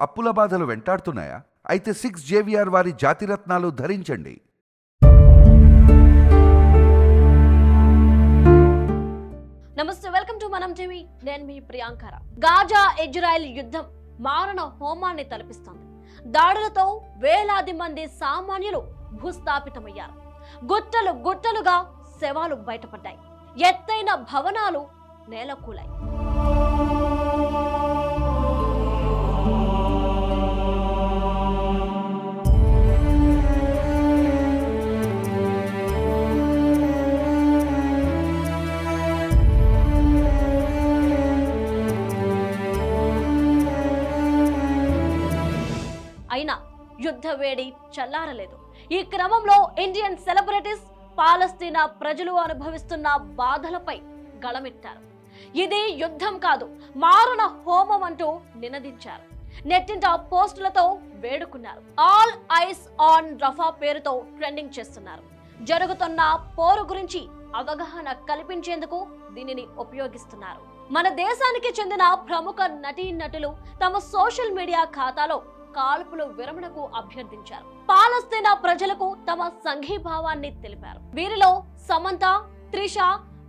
అప్పుల బాధలు వెంటాడుతున్నాయా? అయితే సిక్స్ జేవిఆర్ వారి జాతిరత్నాలు ధరించండి. నమస్తే వెల్కమ్ టు మనం టీవీ. నేను మీ ప్రియాంకర గాజా ఇజ్రాయెల్ యుద్ధం మారణ హోమాన్ని తలపిస్తోంది. దాడులతో వేలాది మంది సామాన్యులు భూస్థాపితమయ్యారు. గుట్టలు గుట్టలుగా శవాలు బయటపడ్డాయి. ఎత్తైన భవనాలు నేలకూలాయి. అయినా యుద్ధ వేడి చల్లారలేదు. ఈ క్రమంలో ఇండియన్ సెలబ్రిటీస్ పాలస్తీనా ప్రజలు అనుభవిస్తున్న బాధలపై గళమెత్తారు ఇది యుద్ధం కాదు మారణ హోమం అంటూ నినదించారు. నెట్టింట పోస్టులతో వేడుకున్నారు. ఆల్ ఐస్ ఆన్ రఫా పేరుతో ట్రెండింగ్ చేస్తున్నారు. జరుగుతున్న పోరు గురించి అవగాహన కల్పించేందుకు దీనిని ఉపయోగిస్తున్నారు. మన దేశానికి చెందిన ప్రముఖ నటీ నటులు తమ సోషల్ మీడియా ఖాతాలో కాల్పుల విరమణకు అభ్యర్థించారు. పాలస్తీనా ప్రజలకు తమ సంఘీభావాన్ని తెలిపారు. వీరిలో సమంత త్రిష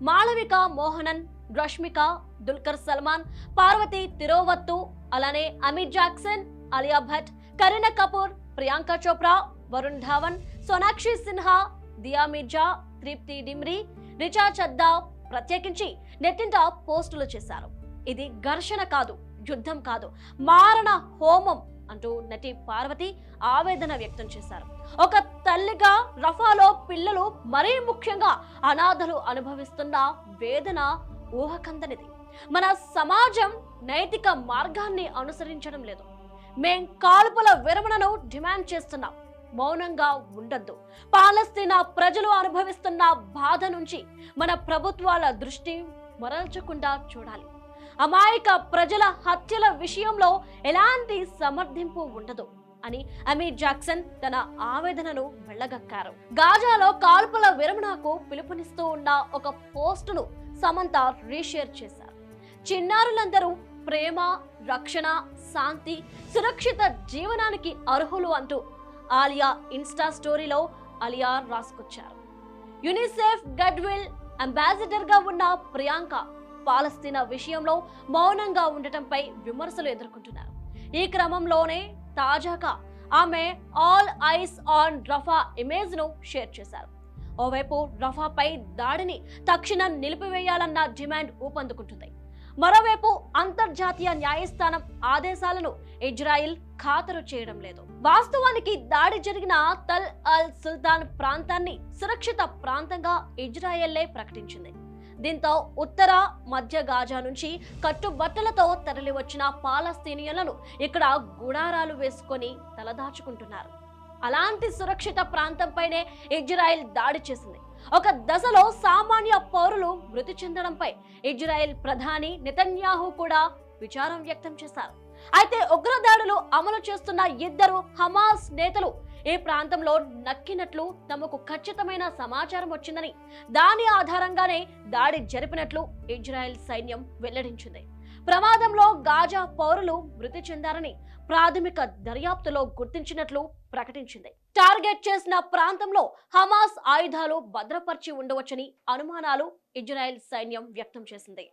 మాళవిక మోహనన్ రష్మిక దుల్కర్ సల్మాన్ పార్వతి తిరోవత్తు అలానే అమిత్ జాక్సన్ అలియా భట్ కరీనా కపూర్ ప్రియాంక చోప్రా వరుణ్ ధావన్ సోనాక్షి సిన్హా దియా మిర్జా తృప్తి డిమ్రి రిచా చద్దా ప్రత్యేకించి నెట్టింట పోస్టులు చేశారు. ఇది ఘర్షణ కాదు యుద్ధం కాదు మారణ హోమం అంటూ నటి పార్వతి ఆవేదన వ్యక్తం చేశారు. ఒక తల్లిగా రఫాలో పిల్లలు మరీ ముఖ్యంగా అనాథలు అనుభవిస్తున్న వేదన ఊహకందనిది. మన సమాజం నైతిక మార్గాన్ని అనుసరించడం లేదు. మేం కాల్పుల విరమణను డిమాండ్ చేస్తున్నాం. మౌనంగా ఉండద్దు. పాలస్తీనా ప్రజలు అనుభవిస్తున్న బాధ నుంచి మన ప్రభుత్వాల దృష్టి మరల్చకుండా చూడాలి. అమాయక ప్రజల హత్యల విషయంలో ఎలాంటి సమర్థింపు ఉండదు అని అమీర్ జాక్సన్ తన ఆవేదనను వెళ్ళగక్కారు. గాజాలో కాల్పుల విరమణకు పిలుపునిస్తూ ఉన్న ఒక పోస్టును సమంత రీషేర్ చేశారు. చిన్నారులందరూ ప్రేమ రక్షణ శాంతి సురక్షిత జీవనానికి అర్హులు అంటూ ఆలియా ఇన్స్టా స్టోరీలో అలియా రాసుకొచ్చారు. యునిసెఫ్ గడ్విల్ అంబాసిడర్గా ఉన్న ప్రియాంక పాలస్తీనా విషయంలో మౌనంగా ఉండటంపై విమర్శలు ఎదుర్కొంటున్నారు. ఈ క్రమంలోనే తాజాగా ఆమె ఆల్ ఐస్ ఆన్ రఫా ఇమేజ్ను షేర్ చేశారు. ఓవైపు రఫాపై దాడిని తక్షణం నిలిపివేయాలన్న డిమాండ్ ఊపందుకుంటుంది. మరోవైపు అంతర్జాతీయ న్యాయస్థానం ఆదేశాలను ఇజ్రాయిల్ ఖాతరు చేయడం లేదు. వాస్తవానికి దాడి జరిగిన తల్ అల్ సుల్తాన్ ప్రాంతాన్ని సురక్షిత ప్రాంతంగా ఇజ్రాయెల్లే ప్రకటించింది. దీంతో ఉత్తర మధ్య గాజా నుంచి కట్టుబట్టలతో తరలివచ్చిన పాలస్తీనియన్లను ఇక్కడ గుడారాలు వేసుకొని తలదాచుకుంటున్నారు. అలాంటి సురక్షిత ప్రాంతంపైనే ఇజ్రాయెల్ దాడి చేసింది. ఒక దశలో సామాన్య పౌరులు మృతి చెందడంపై ఇజ్రాయెల్ ప్రధాని నితన్యాహు కూడా విచారం వ్యక్తం చేశారు. అయితే ఉగ్రదాడులు అమలు చేస్తున్న ఇద్దరు హమాస్ నేతలు ఈ ప్రాంతంలో నక్కినట్లు తమకు ఖచ్చితమైన సమాచారం వచ్చిందని దాని ఆధారంగానే దాడి జరిపినట్లు ఇజ్రాయెల్ సైన్యం వెల్లడించింది. ప్రమాదంలో గాజా పౌరులు మృతి చెందారని ప్రాథమిక దర్యాప్తులో గుర్తించినట్లు ప్రకటించింది. టార్గెట్ చేసిన ప్రాంతంలో హమాస్ ఆయుధాలు భద్రపరిచి ఉండవచ్చని అనుమానాలు ఇజ్రాయెల్ సైన్యం వ్యక్తం చేసింది.